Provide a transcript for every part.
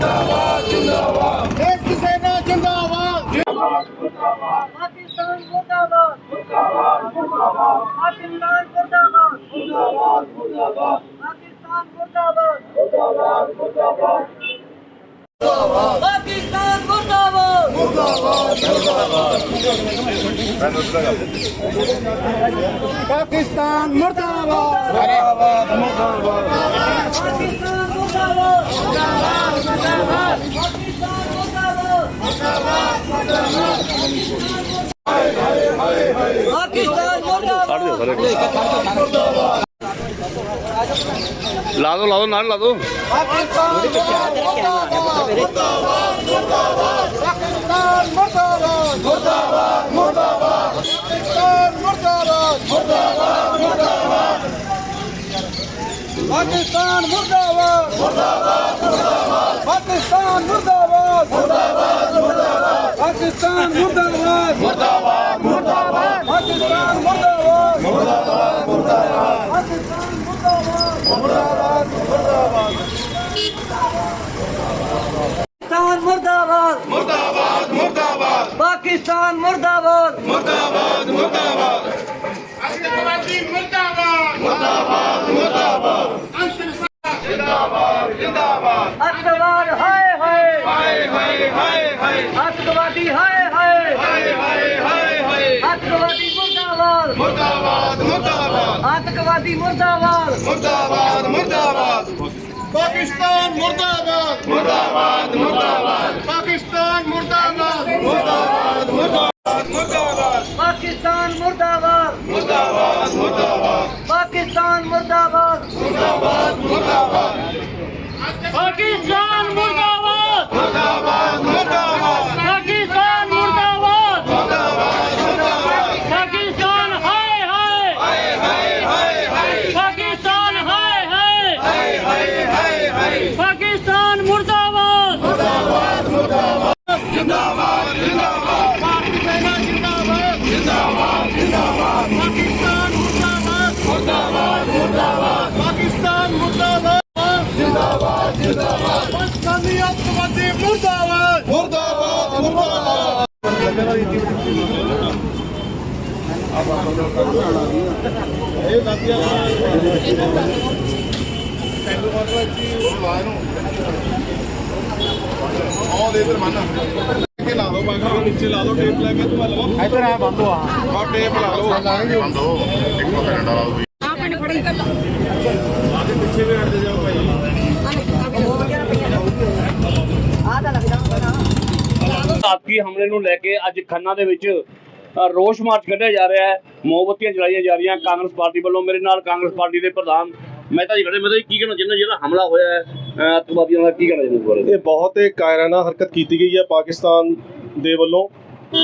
जिंदाबाद जिंदाबाद देश की सेना जिंदाबाद पाकिस्तान मुर्दाबाद पाकिस्तान मुर्दाबाद पाकिस्तान मुर्दाबाद पाकिस्तान मुर्दाबाद पाकिस्तान मुर्दाबाद पाकिस्तान मुर्दाबाद ਲਾ ਦੋ ਲਾ ਦੋ ਨਾਲ ਲਾ ਦੋ ਮੁਰਦਾਬਾਦ ਮੁਰਦਾਬਾਦ ਮੁਰਦਾਬਾਦ ਮੁਰਦਾਬਾਦ ਪਾਕਿਸਤਾਨ ਮੁਰਦਾਬਾਦ। ਮੁਰਦਾਬਾਦ ਮੁਰਦਾਬਾਦ। ਪਾਕਿਸਤਾਨ ਮੁਰਦਾਬਾਦ। ਮੁਰਦਾਬਾਦ। ਮੁਰਦਾਬਾਦ ਪਾਕਿਸਤਾਨ ਮੁਰਦਾਬਾਦ। ਮੁਰਦਾਬਾਦ ਮੁਰਦਾਬਾਦ। ਪਾਕਿਸਤਾਨ ਮੁਰਦਾਬਾਦ। ਮੁਰਦਾਬਾਦ ਮੁਰਦਾਬਾਦ। ਪਾਕਿਸਤਾਨ ਮੁਰਦਾਬਾਦ। ਮੁਰਦਾਬਾਦ ਮੁਰਦਾਬਾਦ। ਪਾਕਿਸਤਾਨ ਮੁਰਦਾਬਾਦ। ਮੁਰਦਾਬਾਦ ਮੁਰਦਾਬਾਦ। ਪਾਕਿਸਤਾਨ ਮੁਰਦਾਬਾਦ ਅੱਤਵਾਦ ਹਾਏ ਹਾਏ। ਹਾਏ ਹਾਏ ਹਾਏ ਹਾਏ। ਅੱਤਵਾਦੀ ਹਾਏ ਹਾਏ। ਹਾਏ ਹਾਏ ਹਾਏ ਹਾਏ। ਅੱਤਵਾਦੀ ਮੁਰਦਾਬਾਦ। ਮੁਰਦਾਬਾਦ ਮੁਰਦਾਬਾਦ। ਅੱਤਵਾਦੀ ਮੁਰਦਾਬਾਦ। ਮੁਰਦਾਬਾਦ ਮੁਰਦਾਬਾਦ। ਪਾਕਿਸਤਾਨ ਮੁਰਦਾਬਾਦ। ਮੁਰਦਾਬਾਦ ਮੁਰਦਾਬਾਦ। ਪਾਕਿਸਤਾਨ ਮੁਰਦਾਬਾਦ। ਮੁਰਦਾਬਾਦ ਮੁਰਦਾਬਾਦ ਮੁਰਦਾਬਾਦ। ਪਾਕਿਸਤਾਨ ਮੁਰਦਾਬਾਦ। ਮੁਰਦਾਬਾਦ ਮੁਰਦਾਬਾਦ। ਪਾਕਿਸਤਾਨ ਮੁਰਦਾਬਾਦ ਮੁਰਦਾਬਾਦ ਮੁਰਦਾਬਾਦ। ਕੇ ਇਹ ਵਧੀਆ ਤੈਨੂੰ ਮਤਲਬ ਕਿ ਬੁਲਾਇਆ ਨੂੰ ਆਹ ਦੇ ਇਧਰ ਮੰਨ ਕੇ ਲਾ ਲਓ ਬਾਂਗਾ ਨੀਚੇ ਲਾ ਲਓ ਟੇਪ ਲੈ ਕੇ ਤੂੰ ਲਓ ਇਧਰ ਆ। ਬੰਦੋ ਆ ਆ ਟੇਪ ਲਾ ਲਓ ਲਾਣਗੇ ਬੰਦੋ ਇੱਕ ਕੈਨੇਡਾ ਲਾ ਲਓ ਆ ਪਿੰਡ ਫੜੀ ਆ ਦੇ ਪਿੱਛੇ ਵੀ ਹਟ ਜਾਓ ਭਾਈ। ਆਤਕੀ ਹਮਲੇ ਨੂੰ ਲੈ ਕੇ ਅੱਜ ਖੰਨਾ ਦੇ ਵਿੱਚ ਰੋਸ ਮਾਰਚ ਕੱਢਿਆ ਜਾ ਰਿਹਾ ਹੈ। ਮੋਮਬੱਤੀਆਂ ਜਲਾਈਆਂ ਜਾ ਰਹੀਆਂ ਕਾਂਗਰਸ ਪਾਰਟੀ ਵੱਲੋਂ। ਮੇਰੇ ਨਾਲ ਕਾਂਗਰਸ ਪਾਰਟੀ ਦੇ ਪ੍ਰਧਾਨ ਮਹਿਤਾ ਜੀ ਖੜੇ ਮਹਿਤਾ ਜੀ ਕੀ ਕਹਿਣਾ ਚਾਹੁੰਦੇ ਜਿਹੜਾ ਹਮਲਾ ਹੋਇਆ ਹੈ ਅ, ਦਾ ਕੀ ਕਹਿਣਾ ਚਾਹੁੰਦੇ ਬਾਰੇ? ਇਹ ਬਹੁਤ ਹੀ ਕਾਇਰਾਨਾ ਹਰਕਤ ਕੀਤੀ ਗਈ ਹੈ ਪਾਕਿਸਤਾਨ ਦੇ ਵੱਲੋਂ।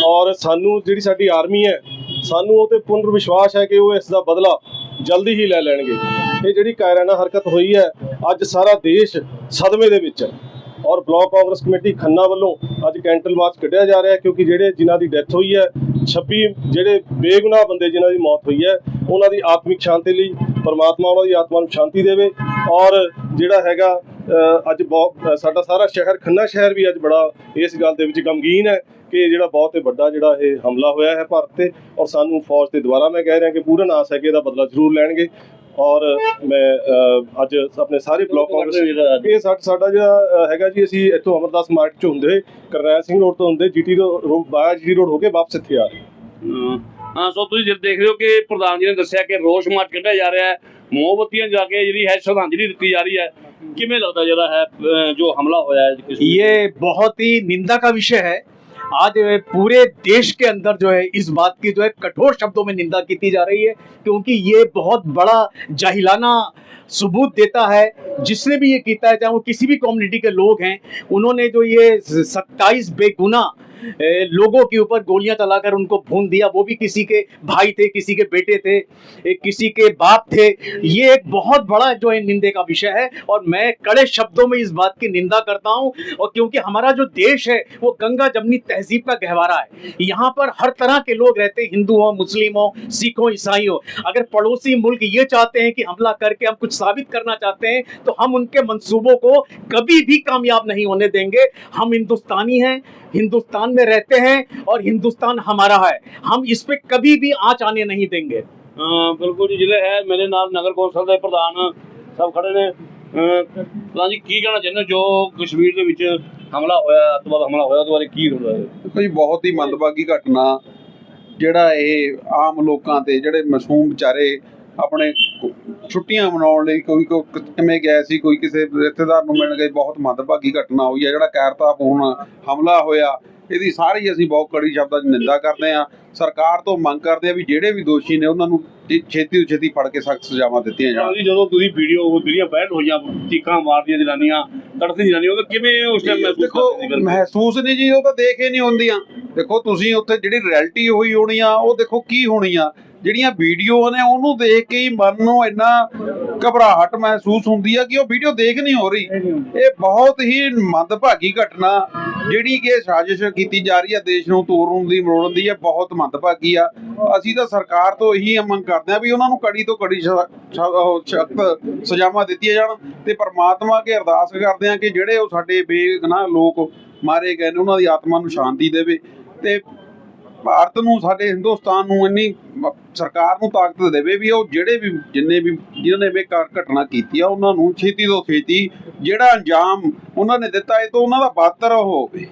ਔਰ ਸਾਨੂੰ ਜਿਹੜੀ ਸਾਡੀ ਆਰਮੀ ਹੈ ਸਾਨੂੰ ਉਹ ਤੇ ਪੂਰਨ ਵਿਸ਼ਵਾਸ ਹੈ ਕਿ ਉਹ ਇਸ ਦਾ ਬਦਲਾ ਜਲਦੀ ਹੀ ਲੈ ਲੈਣਗੇ। ਇਹ ਜਿਹੜੀ ਕਾਇਰਾਨਾ ਹਰਕਤ ਹੋਈ ਹੈ ਅੱਜ ਸਾਰਾ ਦੇਸ਼ ਸਦਮੇ ਦੇ ਵਿੱਚ ਹੈ। ਔਰ ਬਲਾਕ ਕਾਂਗਰਸ ਕਮੇਟੀ ਖੰਨਾ ਵੱਲੋਂ ਅੱਜ ਕੈਂਟਲ ਮਾਰਚ ਕੱਢਿਆ ਜਾ ਰਿਹਾ ਕਿਉਂਕਿ ਜਿਹੜੇ ਜਿਨ੍ਹਾਂ ਦੀ ਡੈਥ ਹੋਈ ਹੈ 26 ਜਿਹੜੇ ਬੇਗੁਨਾਹ ਬੰਦੇ ਜਿਨ੍ਹਾਂ ਦੀ ਮੌਤ ਹੋਈ ਹੈ, ਉਹਨਾਂ ਦੀ ਆਤਮਿਕ ਸ਼ਾਂਤੀ ਲਈ, ਪਰਮਾਤਮਾ ਉਹਨਾਂ ਦੀ ਆਤਮਾ ਨੂੰ ਸ਼ਾਂਤੀ ਦੇਵੇ ਔਰ ਜਿਹੜਾ ਹੈਗਾ ਅੱਜ ਬਹੁਤ ਸਾਡਾ ਸਾਰਾ ਸ਼ਹਿਰ, ਖੰਨਾ ਸ਼ਹਿਰ ਵੀ ਅੱਜ ਬੜਾ ਇਸ ਗੱਲ ਦੇ ਵਿੱਚ ਗਮਗੀਨ ਹੈ ਕਿ ਜਿਹੜਾ ਬਹੁਤ ਹੀ ਵੱਡਾ ਜਿਹੜਾ ਇਹ ਹਮਲਾ ਹੋਇਆ ਹੈ ਭਾਰਤ ਤੇ ਔਰ ਸਾਨੂੰ ਫੌਜ ਤੇ ਦੁਬਾਰਾ ਮੈਂ ਕਹਿ ਰਿਹਾ ਕਿ ਪੂਰਨ ਆਸ ਹੈ ਕਿ ਇਹਦਾ ਬਦਲਾ ਜ਼ਰੂਰ ਲੈਣਗੇ। ਔਰ ਮੈਂ ਅੱਜ ਆਪਣੇ ਸਾਰੇ ਬਲਾਕ ਕਾਂਗਰਸ ਇਹ ਸਾਡਾ ਜਿਹੜਾ ਹੈਗਾ ਜੀ ਅਸੀਂ ਇੱਥੋਂ ਅਮਰਦਾਸ ਮਾਰਕੀਟ ਚ ਹੁੰਦੇ ਕਰਨੈਲ ਸਿੰਘ ਰੋਡ ਤੋਂ ਹੁੰਦੇ GT road via GT road ਹੋ ਕੇ ਵਾਪਸ ਇੱਥੇ ਆ ਹਾਂ। ਸੋ ਤੁਸੀਂ ਜਦ ਦੇਖ ਰਹੇ ਹੋ ਕਿ ਪ੍ਰਧਾਨ ਜੀ ਨੇ ਦੱਸਿਆ ਕਿ ਰੋਸ਼ ਮਾਰਚ ਕੱਢਿਆ ਜਾ ਰਿਹਾ ਹੈ ਮੋਮਬਤੀਆਂ ਜਾ ਕੇ ਜਿਹੜੀ ਹੈ ਸ਼ਰਧਾਂਜਲੀ ਦਿੱਤੀ ਜਾ ਰਹੀ ਹੈ। ਕਿਵੇਂ ਲੱਗਦਾ ਜਿਹੜਾ ਹੈ ਜੋ ਹਮਲਾ ਹੋਇਆ ਹੈ ਇਹ ਬਹੁਤ ਹੀ ਨਿੰਦਾ ਦਾ ਵਿਸ਼ਾ ਹੈ। विषय है आज पूरे देश के अंदर जो है, इस बात की जो है, कठोर शब्दों में निंदा की जा रही है, क्योंकि ये बहुत बड़ा जाहिलाना सबूत देता है, जिसने भी ये किया है चाहे वो किसी भी कम्युनिटी के लोग हैं, उन्होंने जो ये सत्ताईस बेगुना लोगों के ऊपर गोलियाँ चलाकर उनको भून दिया। वो भी किसी के भाई थे, किसी के बेटे थे किसी के बाप थे। ये एक बहुत बड़ा जो है निंदे का विषय है और मैं कड़े शब्दों में इस बात की निंदा करता हूँ और क्योंकि हमारा जो देश है, वो गंगा जमनी तहजीब का गहवारा है। यहाँ पर हर तरह के लोग रहते हैं, हिंदू हो, मुस्लिम हो, सिख हो, ईसाई हो। अगर पड़ोसी मुल्क ये चाहते हैं कि हमला करके हम कुछ साबित करना चाहते हैं तो हम उनके मंसूबों को कभी भी कामयाब नहीं होने देंगे। हम हिंदुस्तानी हैं, हिंदुस्तान में रहते हैं और हिंदुस्तान हमारा है हम इस पे कभी भी आँच आने नहीं देंगे ਅਹ ਬਿਲਕੁਲ ਜੀ ਜ਼ਿਲ੍ਹੇ ਹੈ ਮੇਰੇ ਨਾਲ ਨਗਰ ਕੌਂਸਲ ਦੇ ਪ੍ਰਧਾਨ ਸਭ ਖੜੇ ਨੇ ਅਹ ਪ੍ਰਧਾਨ ਜੀ ਕੀ ਕਹਿਣਾ ਚਾਹੁੰਦੇ ਹੋ ਜੋ ਕਸ਼ਮੀਰ ਦੇ ਵਿੱਚ ਹਮਲਾ ਹੋਇਆ ਅੱਤਵਾਦ ਹਮਲਾ ਹੋਇਆ ਉਹਦੇ ਬਾਰੇ ਕੀ ਹੁੰਦਾ ਹੈ ਦੇਖੋ ਜੀ ਬਹੁਤ ਹੀ ਮੰਦਭਾਗੀ ਘਟਨਾ ਜਿਹੜਾ ਇਹ ਆਮ ਲੋਕਾਂ ਤੇ ਜਿਹੜੇ ਮਾਸੂਮ ਵਿਚਾਰੇ ਆਪਣੇ ਕੁ- ਛੁੱਟੀਆਂ ਮਨਾਉਣ ਲਈ ਕੋਈ ਕੋ- ਕਿਵੇਂ ਗਿਆ ਸੀ ਕੋਈ ਕਿਸੇ ਰਿਸ਼ਤੇਦਾਰ ਨੂੰ ਮਿਲਣ ਗਏ ਬਹੁਤ ਮੰਦਭਾਗੀ ਘਟਨਾ ਹੋਈ ਹੈ ਜਿਹੜਾ ਕਾਇਰਤਾਪੂਰਨ ਹਮਲਾ ਹੋਇਆ ਇਹਦੀ ਸਾਰੀ ਅਸੀਂ ਬਹੁਤ ਕੜੀ ਸ਼ਬਦਾਂ 'ਚ ਨਿੰਦਾ ਕਰਦੇ ਹਾਂ। ਸਰਕਾਰ ਤੋਂ ਮੰਗ ਕਰਦੇ ਆ ਵੀ ਜਿਹੜੇ ਵੀ ਦੋਸ਼ੀ ਨੇ ਉਹਨਾਂ ਨੂੰ ਛੇਤੀ ਤੋਂ ਛੇਤੀ ਫੜ ਕੇ ਸਖਤ ਸਜ਼ਾਵਾਂ ਦਿੱਤੀਆਂ ਜਾਣ। ਜੀ ਜਦੋਂ ਤੁਸੀਂ ਵੀਡੀਓ ਜਿਹੜੀਆਂ ਵਾਇਰਲ ਹੋਈਆਂ ਚੀਕਾਂ ਮਾਰਦੀਆਂ ਜਨਾਨੀਆਂ ਤੜਫਦੀਆਂ ਜਨਾਨੀਆਂ ਉਹ ਕਿਵੇਂ ਉਸ ਟਾਈਮ ਮਹਿਸੂਸ ਦੇਖੋ ਕਰਦੇ? ਮਹਿਸੂਸ ਨਹੀਂ ਜੀ ਉਹ ਤਾਂ ਦੇਖ ਹੀ ਨਹੀਂ ਹੁੰਦੀਆਂ। ਦੇਖੋ ਤੁਸੀਂ ਉੱਥੇ ਜਿਹੜੀ ਰਿਐਲਿਟੀ ਹੋਈ ਹੋਣੀ ਆ ਉਹ ਦੇਖੋ ਕੀ ਹੋਣੀ ਆ। ਜਿਹੜੀਆਂ ਵੀਡੀਓ ਨੇ ਉਹਨੂੰ ਦੇਖ ਕੇ ਹੀ ਮਨ ਨੂੰ ਇੰਨਾ ਘਬਰਾਹਟ ਮਹਿਸੂਸ ਹੁੰਦੀ ਆ ਕਿ ਉਹ ਵੀਡੀਓ ਦੇਖ ਨਹੀਂ ਹੋ ਰਹੀ। ਇਹ ਬਹੁਤ ਹੀ ਮੰਦਭਾਗੀ ਘਟਨਾ ਜਿਹੜੀ ਕਿ ਸਾਜ਼ਿਸ਼ ਕੀਤੀ ਜਾ ਰਹੀ ਆ ਦੇਸ਼ ਨੂੰ ਤੋੜਨ ਦੀ ਮਰੋੜਨ ਦੀ ਇਹ ਬਹੁਤ ਮੰਦਭਾਗੀ ਆ। ਅਸੀਂ ਤਾਂ ਸਰਕਾਰ ਤੋਂ ਇਹੀ ਮੰਗ ਕਰਦੇ ਆ ਵੀ ਉਹਨਾਂ ਨੂੰ ਕੜੀ ਤੋਂ ਕੜੀ ਸਖਤ ਸਜ਼ਾਵਾਂ ਦਿੱਤੀਆਂ ਜਾਣ ਤੇ ਪ੍ਰਮਾਤਮਾ ਅੱਗੇ ਅਰਦਾਸ ਕਰਦੇ ਆ ਕਿ ਜਿਹੜੇ ਉਹ ਸਾਡੇ ਬੇਗੁਨਾਹ ਲੋਕ ਮਾਰੇ ਗਏ ਨੇ ਉਹਨਾਂ ਦੀ ਆਤਮਾ ਨੂੰ ਸ਼ਾਂਤੀ ਦੇਵੇ ਤੇ ਭਾਰਤ ਨੂੰ, ਸਾਡੇ ਹਿੰਦੁਸਤਾਨ ਨੂੰ ਇੰਨੀ ਸਰਕਾਰ ਨੂੰ ਤਾਕਤ ਦੇਵੇ ਵੀ ਉਹ ਜਿਹੜੇ ਵੀ, ਜਿੰਨੇ ਵੀ, ਜਿਨ੍ਹਾਂ ਨੇ ਵੀ ਘਟਨਾ ਕੀਤੀ ਆ, ਉਹਨਾਂ ਨੂੰ ਛੇਤੀ ਤੋਂ ਛੇਤੀ ਜਿਹੜਾ ਅੰਜਾਮ ਉਹਨਾਂ ਨੇ ਦਿੱਤਾ, ਇਹ ਤੋਂ ਉਹਨਾਂ ਦਾ ਬਾਤਰ ਹੋਵੇ।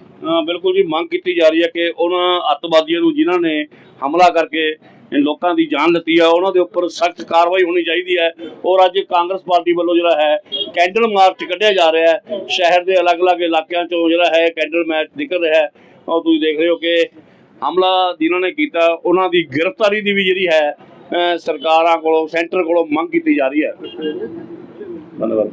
ਬਿਲਕੁਲ ਜੀ, ਮੰਗ ਕੀਤੀ ਜਾ ਰਹੀ ਹੈ ਕਿ ਉਹਨਾਂ ਅੱਤਵਾਦੀਆਂ ਨੂੰ, ਜਿਨ੍ਹਾਂ ਨੇ ਹਮਲਾ ਕਰਕੇ ਲੋਕਾਂ ਦੀ ਜਾਨ ਲਿੱਤੀ ਆ, ਉਹਨਾਂ ਦੇ ਉੱਪਰ ਸਖਤ ਕਾਰਵਾਈ ਹੋਣੀ ਚਾਹੀਦੀ ਹੈ। ਔਰ ਅੱਜ ਕਾਂਗਰਸ ਪਾਰਟੀ ਵੱਲੋਂ ਜਿਹੜਾ ਹੈ, ਕੈਂਡਲ ਮਾਰਚ ਕੱਢਿਆ ਜਾ ਰਿਹਾ ਹੈ। ਸ਼ਹਿਰ ਦੇ ਅਲੱਗ-ਅਲੱਗ ਇਲਾਕਿਆਂ ਚੋਂ ਜਿਹੜਾ ਹੈ, ਕੈਂਡਲ ਮਾਰਚ ਨਿਕਲ ਰਿਹਾ ਹੈ। ਔਰ ਤੁਸੀਂ ਦੇਖ ਰਹੇ ਹੋ ਕਿ ਹਮਲਾ ਜਿਨ੍ਹਾਂ ਨੇ ਕੀਤਾ, ਉਹਨਾਂ ਦੀ ਗ੍ਰਿਫਤਾਰੀ ਦੀ ਵੀ ਜਿਹੜੀ ਹੈ ਸਰਕਾਰਾਂ ਕੋਲੋਂ, ਸੈਂਟਰ ਕੋਲੋਂ ਮੰਗ ਕੀਤੀ ਜਾ ਰਹੀ ਹੈ। ਧੰਨਵਾਦ।